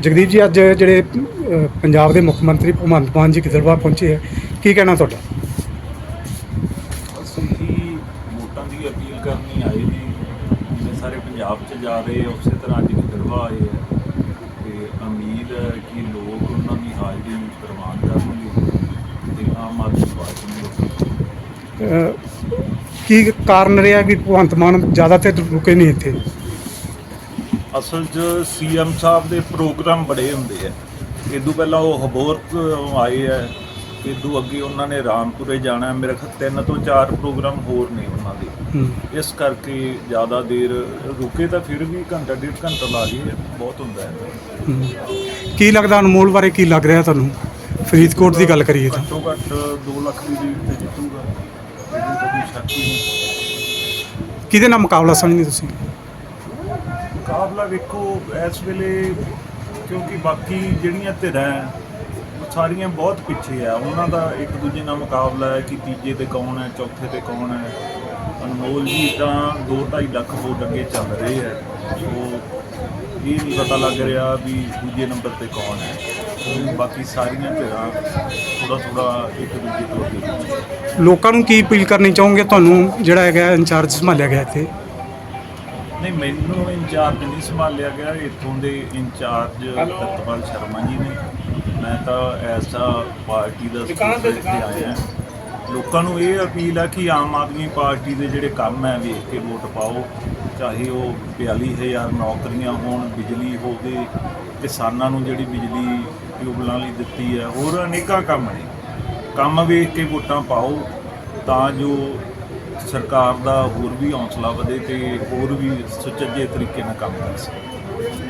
ਜਗਦੀਪ ਜੀ ਅੱਜ ਜਿਹੜੇ ਪੰਜਾਬ ਦੇ ਮੁੱਖ ਮੰਤਰੀ ਭਗਵੰਤ ਮਾਨ ਜੀ ਗਿੱਦੜਬਾਹਾ ਪਹੁੰਚੇ ਹੈ ਕੀ ਕਹਿਣਾ ਤੁਹਾਡਾ? ਅਸੀਂ ਹੀ ਵੋਟਾਂ ਦੀ ਅਪੀਲ ਕਰਨੀ ਆਏ ਨੇ। ਜਿਵੇਂ ਸਾਰੇ ਪੰਜਾਬ 'ਚ ਜਾ ਰਹੇ ਆ, ਉਸੇ ਤਰ੍ਹਾਂ ਅੱਜ ਗਿੱਦੜਵਾ ਆਏ ਆ। ਤੇ ਉਮੀਦ ਹੈ ਕਿ ਲੋਕ ਉਹਨਾਂ ਦੀ ਹਾਜ਼ਰੀ ਪ੍ਰਵਾਨ ਕਰਨਗੇ ਤੇ ਆਮ ਆਦਮੀ ਪਾਰਟੀ ਨੂੰ ਅ, ਕੀ ਕਾਰਨ ਰਿਹਾ ਕਿ ਭਗਵੰਤ ਮਾਨ ਜ਼ਿਆਦਾਤਰ ਰੁਕੇ ਨਹੀਂ ਇੱਥੇ? ਅਸਲ 'ਚ ਸੀਐਮ ਸਾਹਿਬ ਦੇ ਪ੍ਰੋਗਰਾਮ ਬੜੇ ਹੁੰਦੇ ਆ। ਇਦੋਂ ਪਹਿਲਾਂ ਉਹ ਹਬੋਰ ਤੋਂ ਆਏ ਆ ਇਦੋਂ ਅੱਗੇ ਉਹਨਾਂ ਨੇ ਰਾਮਪੁਰੇ ਜਾਣਾ। ਮੇਰੇ ਖਿਆਲ ਤਿੰਨ ਤੋਂ ਚਾਰ ਪ੍ਰੋਗਰਾਮ ਹੋਰ ਨੇ ਉਹਨਾਂ ਦੇ। ਇਸ ਕਰਕੇ ਜ਼ਿਆਦਾ ਦੇਰ ਰੁਕੇ ਤਾਂ ਫਿਰ ਵੀ ਘੰਟਾ ਡੇਢ ਘੰਟਾ ਲਾ ਗਏ ਬਹੁਤ ਹੁੰਦਾ ਹੈ। ਕੀ ਲੱਗਦਾ ਅਨਮੋਲ ਬਾਰੇ ਕੀ ਲੱਗ ਰਿਹਾ ਤੁਹਾਨੂੰ? ਫਰੀਦਕੋਟ ਦੀ ਗੱਲ ਕਰੀਏ ਤਾਂ। ਘੱਟੋ ਘੱਟ 2 ਲੱਖ ਦੀ ਤੇ ਜਿੱਤੂਗਾ। ਤਾਂ ਕਿਹਦੇ ਨਾਲ ਮੁਕਾਬਲਾ ਸਮਝਦੇ ਤੁਸੀਂ? ਮੁਕਾਬਲਾ ਵੇਖੋ ਇਸ ਵੇਲੇ, ਕਿਉਂਕਿ ਬਾਕੀ ਜਿਹੜੀਆਂ ਧਿਰਾਂ ਉਹ ਸਾਰੀਆਂ ਬਹੁਤ ਪਿੱਛੇ ਆ। ਉਹਨਾਂ ਦਾ ਇੱਕ ਦੂਜੇ ਨਾਲ ਮੁਕਾਬਲਾ ਹੈ ਕਿ ਤੀਜੇ ਤੇ ਕੌਣ ਹੈ, ਚੌਥੇ ਤੇ ਕੌਣ ਹੈ। ਅਨਮੋਲ ਜੀ ਤਾਂ 2.5 ਲੱਖ ਵੋਟ ਅੱਗੇ ਚੱਲ ਰਹੇ ਹੈ। ਸੋ ਇਹ ਨਹੀਂ ਪਤਾ ਲੱਗ ਰਿਹਾ ਵੀ ਦੂਜੇ ਨੰਬਰ ਤੇ ਕੌਣ ਹੈ। ਬਾਕੀ ਸਾਰੀਆਂ ਧਿਰਾਂ ਥੋੜਾ ਥੋੜਾ ਇੱਕ ਦੂਜੇ ਤੋਂ ਅੱਗੇ। ਲੋਕਾਂ ਨੂੰ ਕੀ ਅਪੀਲ ਕਰਨੀ ਚਾਹੋਗੇ? ਤੁਹਾਨੂੰ ਜਿਹੜਾ ਹੈਗਾ ਇੰਚਾਰਜ ਸੰਭਾਲਿਆ ਗਿਆ ਇੱਥੇ। ਨਹੀਂ ਮੈਨੂੰ ਇੰਚਾਰਜ ਨਹੀਂ ਸੰਭਾਲਿਆ ਗਿਆ। ਇੱਥੋਂ ਦੇ ਇੰਚਾਰਜ ਸਤਪਾਲ ਸ਼ਰਮਾ ਜੀ ਨੇ। ਮੈਂ ਤਾਂ ਐਸਾ ਪਾਰਟੀ ਦਾ ਸਪੀਕਰ ਤੇ ਆਇਆ। ਲੋਕਾਂ ਨੂੰ ਇਹ ਅਪੀਲ ਆ ਕਿ ਆਮ ਆਦਮੀ ਪਾਰਟੀ ਦੇ ਜਿਹੜੇ ਕੰਮ ਹੈ ਵੇਖ ਕੇ ਵੋਟ ਪਾਓ। ਚਾਹੇ ਉਹ 42000 ਨੌਕਰੀਆਂ ਹੋਣ ਬਿਜਲੀ ਹੋਵੇ ਕਿਸਾਨਾਂ ਨੂੰ ਜਿਹੜੀ ਬਿਜਲੀ ਟਿਊਬਲਾਂ ਲਈ ਦਿੱਤੀ ਹੈ ਹੋਰ ਅਨੇਕਾਂ ਕੰਮ ਨੇ। ਕੰਮ ਵੇਖ ਕੇ ਵੋਟਾਂ ਪਾਓ ਤਾਂ ਜੋ ਸਰਕਾਰ ਦਾ ਹੋਰ ਵੀ ਹੌਸਲਾ ਵਧੇ ਤੇ ਹੋਰ ਵੀ ਸੁਚੱਜੇ ਤਰੀਕੇ ਨਾਲ ਕੰਮ ਕਰ ਸਕੇ।